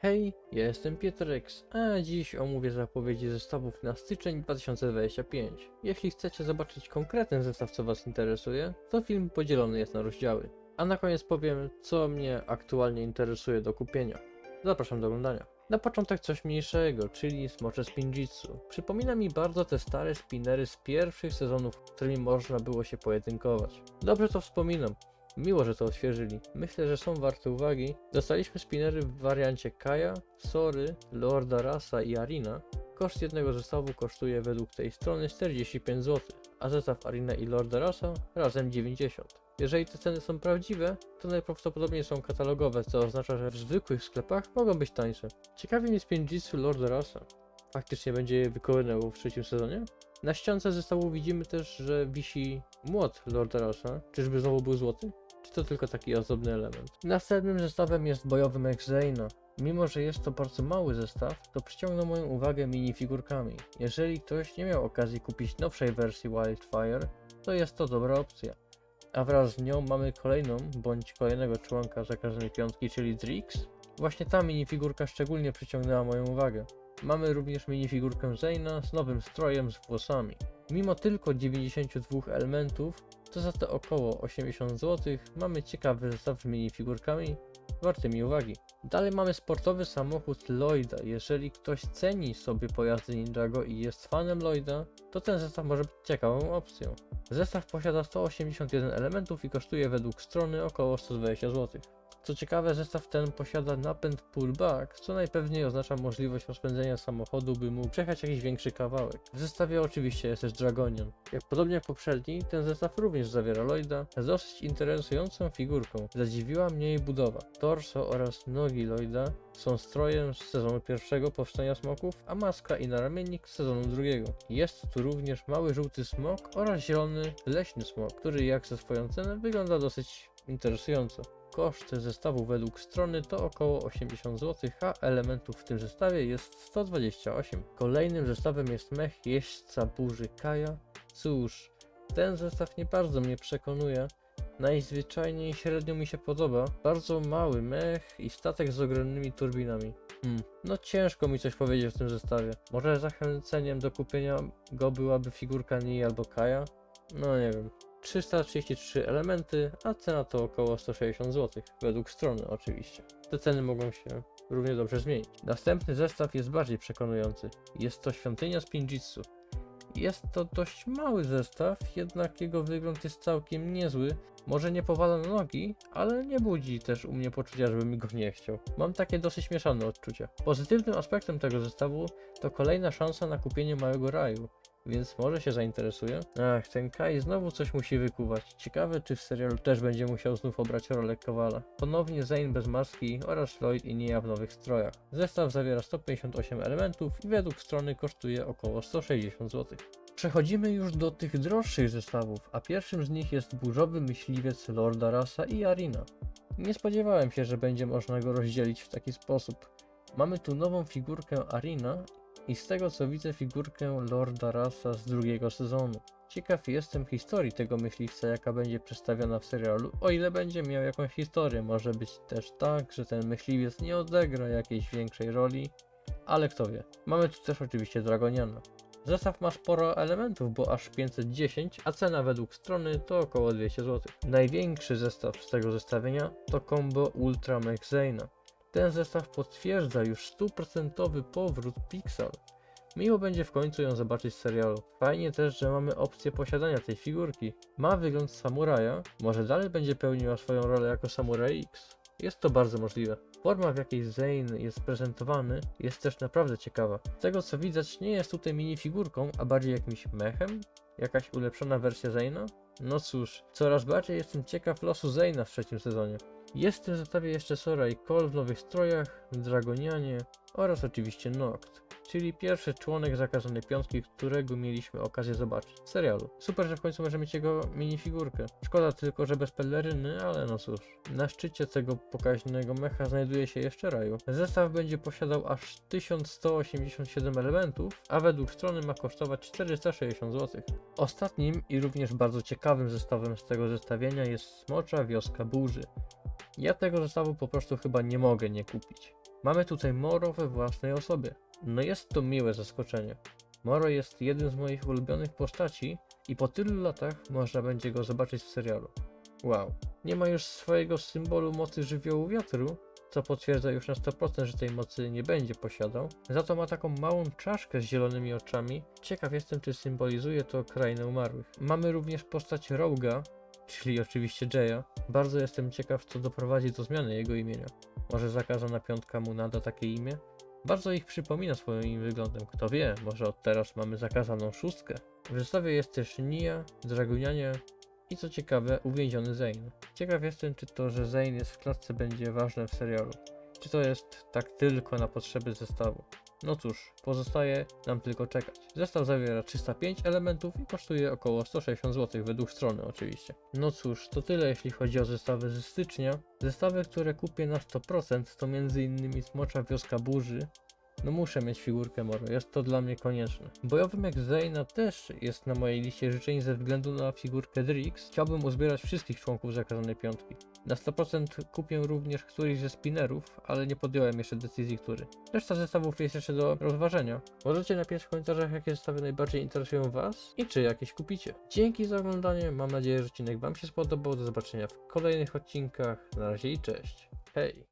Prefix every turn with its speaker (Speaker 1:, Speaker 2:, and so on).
Speaker 1: Hej, ja jestem Pietreks, a dziś omówię zapowiedzi zestawów na styczeń 2025. Jeśli chcecie zobaczyć konkretny zestaw, co Was interesuje, to film podzielony jest na rozdziały. A na koniec powiem, co mnie aktualnie interesuje do kupienia. Zapraszam do oglądania. Na początek coś mniejszego, czyli Smocze Spinjitsu. Przypomina mi bardzo te stare spinnery z pierwszych sezonów, którymi można było się pojedynkować. Dobrze to wspominam, Miło, że to odświeżyli. Myślę, że są warte uwagi. Dostaliśmy spinery w wariancie Kaja, Sory, Lorda Rasa i Arina. Koszt jednego zestawu kosztuje według tej strony 45 zł, a zestaw Arina i Lorda Rasa razem 90. Jeżeli te ceny są prawdziwe, to najprawdopodobniej są katalogowe, co oznacza, że w zwykłych sklepach mogą być tańsze. Ciekawi mnie Spinjitsu Lorda Rasa. Faktycznie będzie je wykonywał w trzecim sezonie? Na ściance zestawu widzimy też, że wisi młot Lorda Rasa. Czyżby znowu był złoty? Czy to tylko taki ozdobny element? Następnym zestawem jest bojowy Mech. Mimo, że jest to bardzo mały zestaw, to przyciągnął moją uwagę minifigurkami. Jeżeli ktoś nie miał okazji kupić nowszej wersji Wildfire, to jest to dobra opcja. A wraz z nią mamy kolejną, bądź kolejnego członka zakazanej piątki, czyli Drix. Właśnie ta minifigurka szczególnie przyciągnęła moją uwagę. Mamy również minifigurkę Zayna z nowym strojem z włosami. Mimo tylko 92 elementów, to za te około 80 zł mamy ciekawy zestaw z minifigurkami wartymi uwagi. Dalej mamy sportowy samochód Lloyda. Jeżeli ktoś ceni sobie pojazdy Ninjago i jest fanem Lloyda, to ten zestaw może być ciekawą opcją. Zestaw posiada 181 elementów i kosztuje według strony około 120 zł. Co ciekawe, zestaw ten posiada napęd pullback, co najpewniej oznacza możliwość rozpędzenia samochodu, by mógł przejechać jakiś większy kawałek. W zestawie oczywiście jest też Dragonian. Jak podobnie jak poprzedni, ten zestaw również zawiera Lloyda z dosyć interesującą figurką. Zadziwiła mnie jej budowa. Torso oraz nogi Lloyda są strojem z sezonu pierwszego Powstania Smoków, a maska i naramiennik z sezonu drugiego. Jest tu również mały żółty smok oraz zielony leśny smok, który jak za swoją cenę wygląda dosyć interesująco. Koszt zestawu według strony to około 80 zł, a elementów w tym zestawie jest 128. Kolejnym zestawem jest mech jeźdźca burzy Kaja. Cóż, ten zestaw nie bardzo mnie przekonuje. Najzwyczajniej średnio mi się podoba. Bardzo mały mech i statek z ogromnymi turbinami. Hmm, no ciężko mi coś powiedzieć w tym zestawie. Może zachęceniem do kupienia go byłaby figurka Nii albo Kaja? No nie wiem. 333 elementy, a cena to około 160 zł, według strony oczywiście. Te ceny mogą się równie dobrze zmienić. Następny zestaw jest bardziej przekonujący. Jest to świątynia Spinjitsu. Jest to dość mały zestaw, jednak jego wygląd jest całkiem niezły. Może nie powala na nogi, ale nie budzi też u mnie poczucia, żebym go nie chciał. Mam takie dosyć mieszane odczucia. Pozytywnym aspektem tego zestawu to kolejna szansa na kupienie małego raju więc może się zainteresuje. Ach, ten Kai znowu coś musi wykuwać. Ciekawe, czy w serialu też będzie musiał znów obrać rolę Kowala. Ponownie Zane bez maski oraz Lloyd i Nia w nowych strojach. Zestaw zawiera 158 elementów i według strony kosztuje około 160 zł. Przechodzimy już do tych droższych zestawów, a pierwszym z nich jest burzowy myśliwiec Lorda Rasa i Arina. Nie spodziewałem się, że będzie można go rozdzielić w taki sposób. Mamy tu nową figurkę Arina i z tego co widzę figurkę Lorda Rasa z drugiego sezonu. Ciekaw jestem historii tego myśliwca, jaka będzie przedstawiona w serialu, o ile będzie miał jakąś historię. Może być też tak, że ten myśliwiec nie odegra jakiejś większej roli, ale kto wie. Mamy tu też oczywiście Dragoniana. Zestaw ma sporo elementów, bo aż 510, a cena według strony to około 200 zł. Największy zestaw z tego zestawienia to combo Ultra Mech Zayna. Ten zestaw potwierdza już stuprocentowy powrót Pixar. Miło będzie w końcu ją zobaczyć w serialu. Fajnie też, że mamy opcję posiadania tej figurki. Ma wygląd samuraja, może dalej będzie pełniła swoją rolę jako Samurai X. Jest to bardzo możliwe. Forma w jakiej Zane jest prezentowany jest też naprawdę ciekawa. Z tego co widać nie jest tutaj minifigurką, a bardziej jakimś mechem? Jakaś ulepszona wersja Zane'a? No cóż, coraz bardziej jestem ciekaw losu Zane'a w trzecim sezonie. Jest w tym zestawie jeszcze Sora i Cole w nowych strojach, Dragonianie oraz oczywiście Noct, czyli pierwszy członek zakazanej piątki, którego mieliśmy okazję zobaczyć w serialu. Super, że w końcu możemy mieć jego minifigurkę. Szkoda tylko, że bez peleryny, ale no cóż. Na szczycie tego pokaźnego mecha znajduje się jeszcze Raju. Zestaw będzie posiadał aż 1187 elementów, a według strony ma kosztować 460 zł. Ostatnim i również bardzo ciekawym zestawem z tego zestawienia jest Smocza Wioska Burzy. Ja tego zestawu po prostu chyba nie mogę nie kupić. Mamy tutaj Moro we własnej osobie. No jest to miłe zaskoczenie. Moro jest jednym z moich ulubionych postaci i po tylu latach można będzie go zobaczyć w serialu. Wow. Nie ma już swojego symbolu mocy żywiołu wiatru, co potwierdza już na 100%, że tej mocy nie będzie posiadał. Za to ma taką małą czaszkę z zielonymi oczami. Ciekaw jestem, czy symbolizuje to krainę umarłych. Mamy również postać Roga, czyli oczywiście Jaya. Bardzo jestem ciekaw, co doprowadzi do zmiany jego imienia. Może zakazana piątka mu nada takie imię? Bardzo ich przypomina swoim wyglądem. Kto wie, może od teraz mamy zakazaną szóstkę. W zestawie jest też Nia, Dragunianie i co ciekawe, uwięziony Zane. Ciekaw jestem, czy to, że Zane jest w klatce będzie ważne w serialu. Czy to jest tak tylko na potrzeby zestawu? No cóż, pozostaje nam tylko czekać. Zestaw zawiera 305 elementów i kosztuje około 160 zł według strony oczywiście. No cóż, to tyle jeśli chodzi o zestawy ze stycznia. Zestawy, które kupię na 100% to m.in. Smocza Wioska Burzy, no muszę mieć figurkę Moro, jest to dla mnie konieczne. Bojowy mech Zayna też jest na mojej liście życzeń ze względu na figurkę Drix. Chciałbym uzbierać wszystkich członków zakazanej piątki. Na 100% kupię również któryś ze spinnerów, ale nie podjąłem jeszcze decyzji który. Reszta zestawów jest jeszcze do rozważenia. Możecie napisać w komentarzach jakie zestawy najbardziej interesują Was i czy jakieś kupicie. Dzięki za oglądanie, mam nadzieję, że odcinek Wam się spodobał. Do zobaczenia w kolejnych odcinkach. Na razie i cześć. Hej!